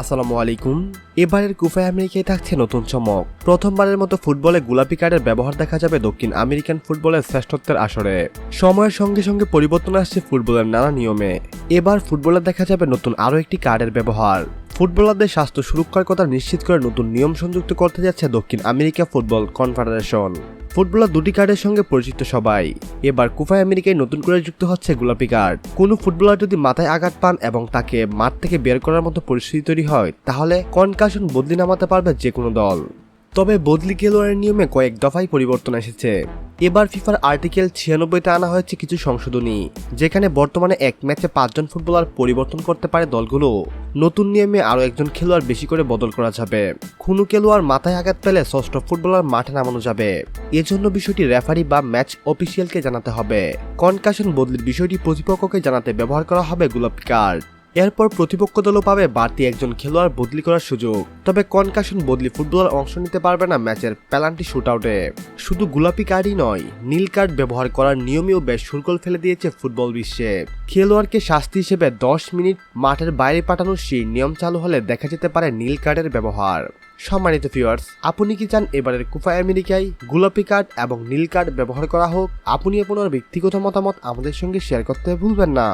আসসালামু আলাইকুম। এবারের কুফা আমেরিকায় থাকছে নতুন চমক। প্রথমবারের মতো ফুটবলে গোলাপি কার্ডের ব্যবহার দেখা যাবে দক্ষিণ আমেরিকান ফুটবলের শ্রেষ্ঠত্বের আসরে। সময়ের সঙ্গে সঙ্গে পরিবর্তন আসছে ফুটবলের নানা নিয়মে। এবার ফুটবলে দেখা যাবে নতুন আরও একটি কার্ডের ব্যবহার। ফুটবলারদের স্বাস্থ্য সুরক্ষার কথা নিশ্চিত করে নতুন নিয়ম সংযুক্ত করতে যাচ্ছে দক্ষিণ আমেরিকা ফুটবল কনফেডারেশন। ফুটবলার দুটি কার্ডের সঙ্গে পরিচিত সবাই। এবার কুফায় আমেরিকায় নতুন করে যুক্ত হচ্ছে গোলাপি কার্ড। কোনো ফুটবলার যদি মাথায় আঘাত পান এবং তাকে মাঠ থেকে বের করার মতো পরিস্থিতি তৈরি হয়, তাহলে কনকাশন বদলি নামাতে পারবে যে কোনো দল। তবে বদলি খেলোয়াড়ের নিয়মে কয়েক দফায় পরিবর্তন এসেছে। এবার ফিফার আর্টিকেল ছিয়ানব্বইতে আনা হয়েছে কিছু সংশোধনী, যেখানে বর্তমানে এক ম্যাচে পাঁচজন ফুটবলার পরিবর্তন করতে পারে দলগুলো। নতুন নিয়মে আরও একজন খেলোয়াড় বেশি করে বদল করা যাবে। কোনো খেলোয়াড় মাথায় আঘাত পেলে ষষ্ঠ ফুটবলার মাঠে নামানো যাবে। এজন্য বিষয়টি রেফারি বা ম্যাচ অফিসিয়ালকে জানাতে হবে। কনকাশন বদলির বিষয়টি প্রতিপক্ষকে জানাতে ব্যবহার করা হবে গোলাপি কার্ড। এরপর প্রতিপক্ষ দলও পাবে বাড়তি একজন খেলোয়াড় বদলি করার সুযোগ। তবে কনকাশন বদলি ফুটবলার অংশ নিতে পারবে না ম্যাচের পেনাল্টি শুটআউটে। শুধু গোলাপি কার্ডই নয়, নীল কার্ড ব্যবহার করার নিয়মেও বেশ সুরকল ফেলে দিয়েছে ফুটবল বিশ্বে। খেলোয়াড়কে শাস্তি হিসেবে দশ মিনিট মাঠের বাইরে পাঠানোর সেই নিয়ম চালু হলে দেখা যেতে পারে নীল কার্ডের ব্যবহার। সম্মানিত ভিউয়ার্স আপনি কি চান এবারের কুফা আমেরিকায় গোলাপি কার্ড এবং নীল কার্ড ব্যবহার করা হোক? আপনি আপনার ব্যক্তিগত মতামত আমাদের সঙ্গে শেয়ার করতে ভুলবেন না।